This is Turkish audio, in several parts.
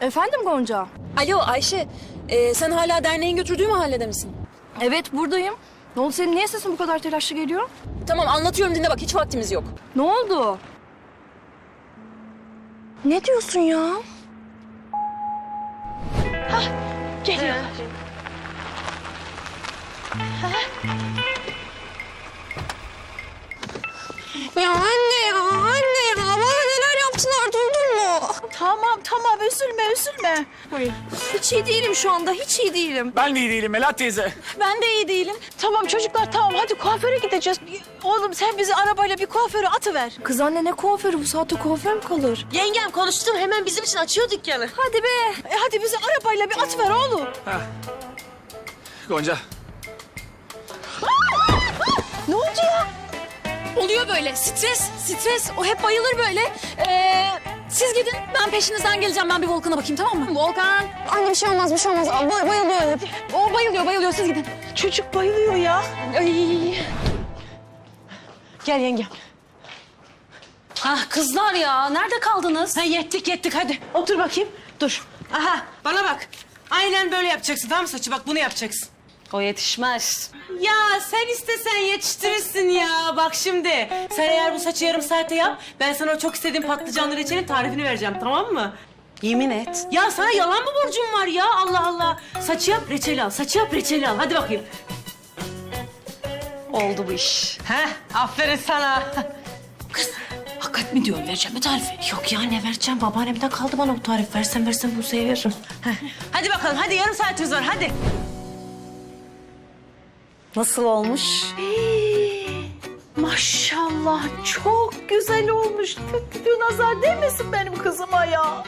Efendim Gonca? Alo Ayşe, ee, sen hala derneğin götürdüğü mahallede misin? Evet buradayım. Ne oldu senin niye sesin bu kadar telaşlı geliyor? Tamam anlatıyorum dinle bak hiç vaktimiz yok. Ne oldu? Ne diyorsun ya? Geliyor. Ya anne ya anne Tamam tamam üzülme üzülme. Hiç iyi değilim şu anda hiç iyi değilim. Ben de iyi değilim Melat teyze. Ben de iyi değilim. Tamam çocuklar tamam hadi kuaföre gideceğiz. Oğlum sen bizi arabayla bir kuaföre atıver. Kız anne ne kuaförü bu saatte kuaför mü kalır? Yengem konuştum hemen bizim için açıyor dükkanı. Hadi be. E, hadi bizi arabayla bir atıver oğlum. Gonca. Ne oldu ya? Oluyor böyle stres, stres. O hep bayılır böyle. Ee, siz gidin ben peşinizden geleceğim. Ben bir Volkan'a bakayım tamam mı? Volkan. Anne bir şey olmaz bir şey olmaz. Aa, bay- bayılıyor hep. O bayılıyor bayılıyor siz gidin. Çocuk bayılıyor ya. Ay. Gel yengem. Ah kızlar ya nerede kaldınız? Ha, yettik yettik hadi. Otur bakayım. Dur. Aha bana bak. Aynen böyle yapacaksın tamam mı saçı? Bak bunu yapacaksın. O yetişmez. Ya sen istesen yetiştirirsin ya. Bak şimdi sen eğer bu saçı yarım saate yap. Ben sana o çok istediğim patlıcanlı reçelin tarifini vereceğim tamam mı? Yemin et. Ya sana yalan mı borcum var ya Allah Allah. Saçı yap reçeli al. Saçı yap reçeli al. Hadi bakayım. Oldu bu iş. Heh aferin sana. Hakikat mi diyorsun vereceğim mi tarifi? Yok ya ne vereceğim? Babaannemden kaldı bana bu tarif. Versem versem Buse'ye veririm. Heh. Hadi bakalım hadi yarım saatimiz var hadi. Nasıl olmuş? Maşallah çok güzel olmuş. Tütü nazar değmesin benim kızıma ya.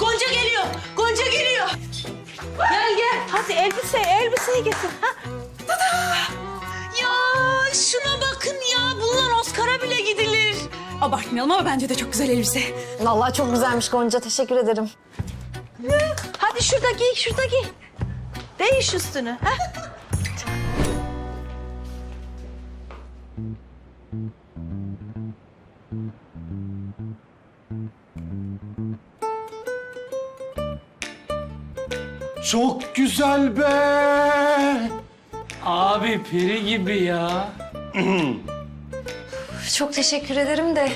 Gonca geliyor. Gonca geliyor. Gel gel. Hadi elbise elbiseyi getir. Ha? Ya şuna bakın ya. Bunlar Oscar'a bile gidilir. Abartmayalım ama bence de çok güzel elbise. Vallahi çok güzelmiş Gonca teşekkür ederim. Hadi şurada giy, şurada giy. Değiş üstünü. Ha? Çok güzel be. Abi peri gibi ya. Çok teşekkür ederim de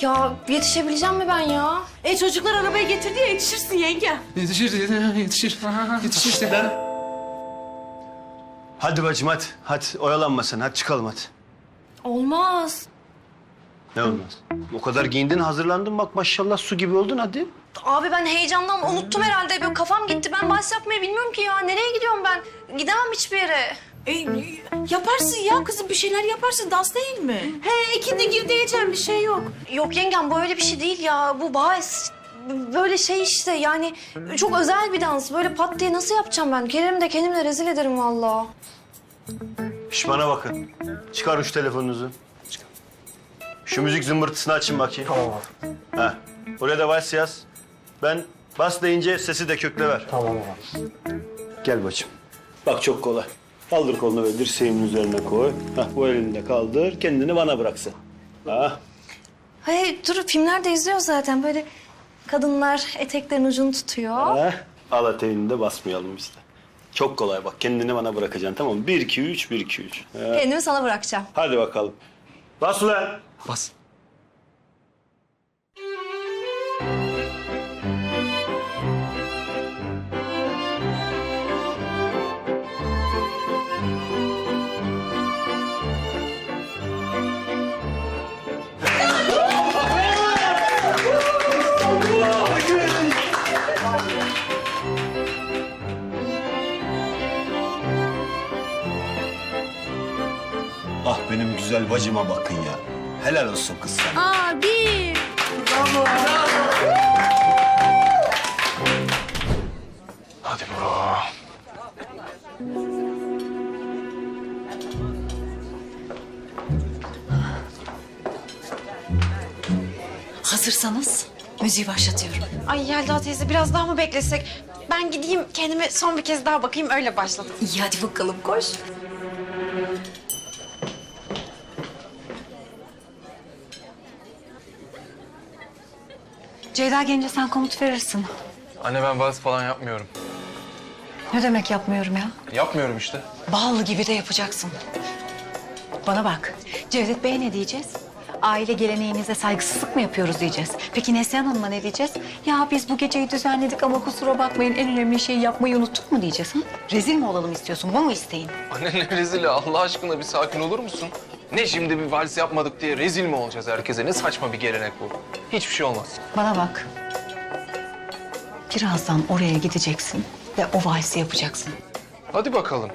ya yetişebileceğim mi ben ya? E çocuklar arabaya getirdi ya yetişirsin yenge. Yetişir, yetişir, yetişir işte. Hadi bacım hadi. Hadi oyalanma sen. Hadi çıkalım hadi. Olmaz. Ne olmaz. O kadar giyindin hazırlandın bak maşallah su gibi oldun hadi. Abi ben heyecandan unuttum herhalde. Böyle kafam gitti. Ben vals yapmayı bilmiyorum ki ya. Nereye gidiyorum ben? Gidemem hiçbir yere. E, yaparsın ya kızım bir şeyler yaparsın. Dans değil mi? He ikindi gir diyeceğim bir şey yok. Yok yengem bu öyle bir şey değil ya. Bu vals. Böyle şey işte yani çok özel bir dans. Böyle pat diye nasıl yapacağım ben? Gelirim de kendimle rezil ederim vallahi. Şş bana bakın. Çıkarın şu telefonunuzu. Şu müzik zımbırtısını açın bakayım. Tamam Ha. Oraya da vals yaz. Ben bas deyince sesi de kökle ver. Tamam abi. Gel bacım. Bak çok kolay. Kaldır kolunu böyle dirseğimin üzerine koy. Hah, bu elini de kaldır. Kendini bana bıraksın. Ha. Hey dur filmlerde izliyor zaten böyle kadınlar eteklerin ucunu tutuyor. Ha. Al eteğini de basmayalım işte. Çok kolay bak. Kendini bana bırakacaksın tamam mı? Bir, iki, üç, bir, iki, üç. Ha. Kendimi sana bırakacağım. Hadi bakalım. Bas ulan. Bas. Güzel bacıma bakın ya. Helal olsun kız sana. Abi. Hadi bro. Hazırsanız müziği başlatıyorum. Ay Yelda teyze biraz daha mı beklesek? Ben gideyim kendime son bir kez daha bakayım öyle başladım. İyi hadi bakalım koş. Ceyda gelince sen komut verirsin. Anne ben vals falan yapmıyorum. Ne demek yapmıyorum ya? Yapmıyorum işte. Bal gibi de yapacaksın. Bana bak. Cevdet Bey'e ne diyeceğiz? Aile geleneğinize saygısızlık mı yapıyoruz diyeceğiz. Peki Neslihan Hanım'a ne diyeceğiz? Ya biz bu geceyi düzenledik ama kusura bakmayın en önemli şeyi yapmayı unuttuk mu diyeceğiz? Hı? Rezil mi olalım istiyorsun? Bu mu isteğin? Anne ne rezili Allah aşkına bir sakin olur musun? Ne şimdi bir vals yapmadık diye rezil mi olacağız herkese? Ne saçma bir gelenek bu. Hiçbir şey olmaz. Bana bak. Birazdan oraya gideceksin ve o valsi yapacaksın. Hadi bakalım.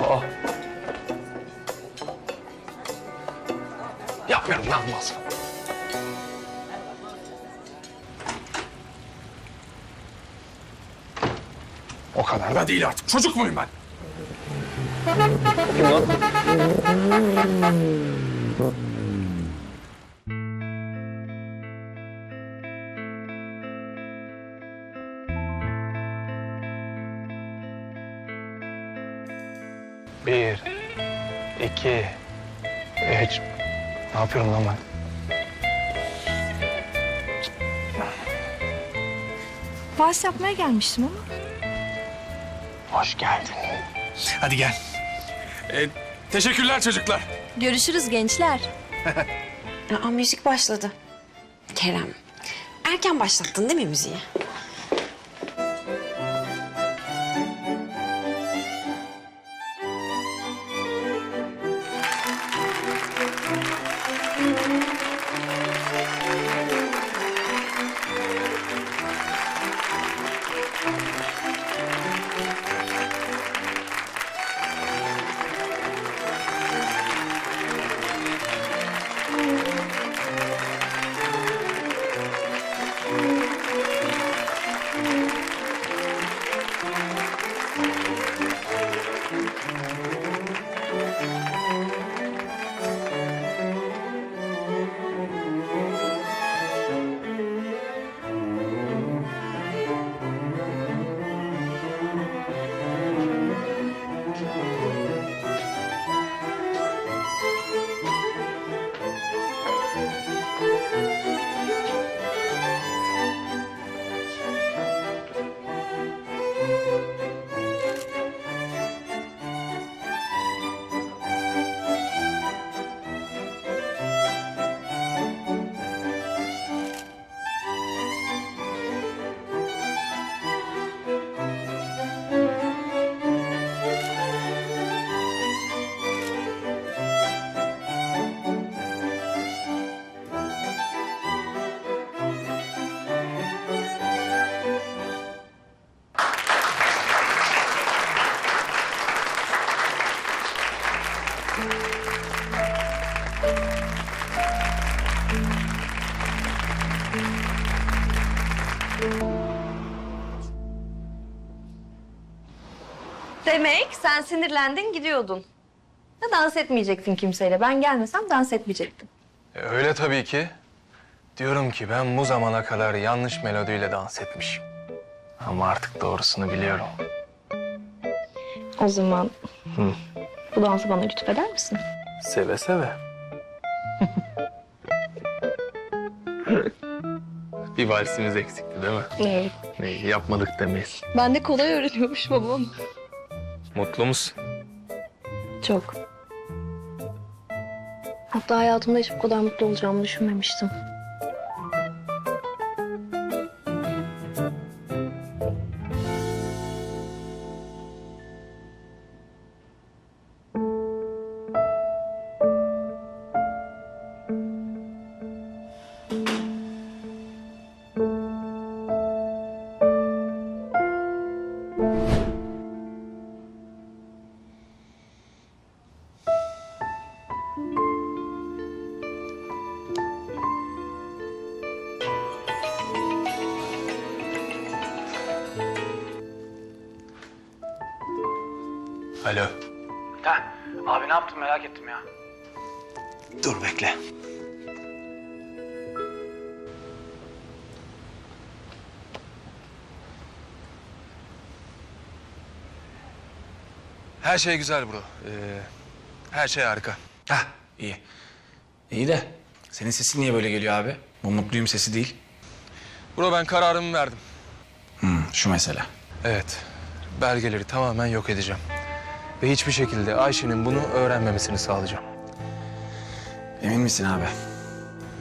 Aa. Yapmıyorum lan vals. O kadar da değil artık. Çocuk muyum ben? Kim? Bir, iki, üç. Ne yapıyorum lan ben? Vals yapmaya gelmiştim ama. Hoş geldin. Hadi gel. Ee, teşekkürler çocuklar. Görüşürüz gençler. Aa, müzik başladı. Kerem, erken başlattın değil mi müziği? Demek sen sinirlendin gidiyordun. Ya dans etmeyecektin kimseyle. Ben gelmesem dans etmeyecektin. E, öyle tabii ki. Diyorum ki ben bu zamana kadar yanlış melodiyle dans etmişim. Ama artık doğrusunu biliyorum. O zaman bu dansı bana lütfeder misin? Seve seve. Bir valsimiz eksikti değil mi? Evet. Ne, yapmadık demeyiz. Ben de kolay öğreniyormuş babam. Mutlu musun? Çok. Hatta hayatımda hiç bu kadar mutlu olacağımı düşünmemiştim. Alo. Ha, abi ne yaptın merak ettim ya. Dur bekle. Her şey güzel bro. Ee, her şey harika. Ha, iyi. İyi de senin sesin niye böyle geliyor abi? Bu mutluyum sesi değil. Bro ben kararımı verdim. Hmm, şu mesele. Evet. Belgeleri tamamen yok edeceğim. Ve hiçbir şekilde Ayşe'nin bunu öğrenmemesini sağlayacağım. Emin misin abi?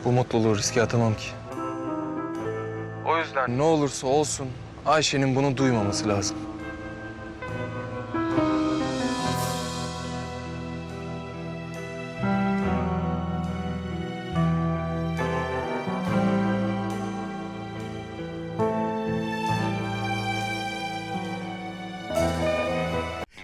Bu mutluluğu riske atamam ki. O yüzden ne olursa olsun Ayşe'nin bunu duymaması lazım.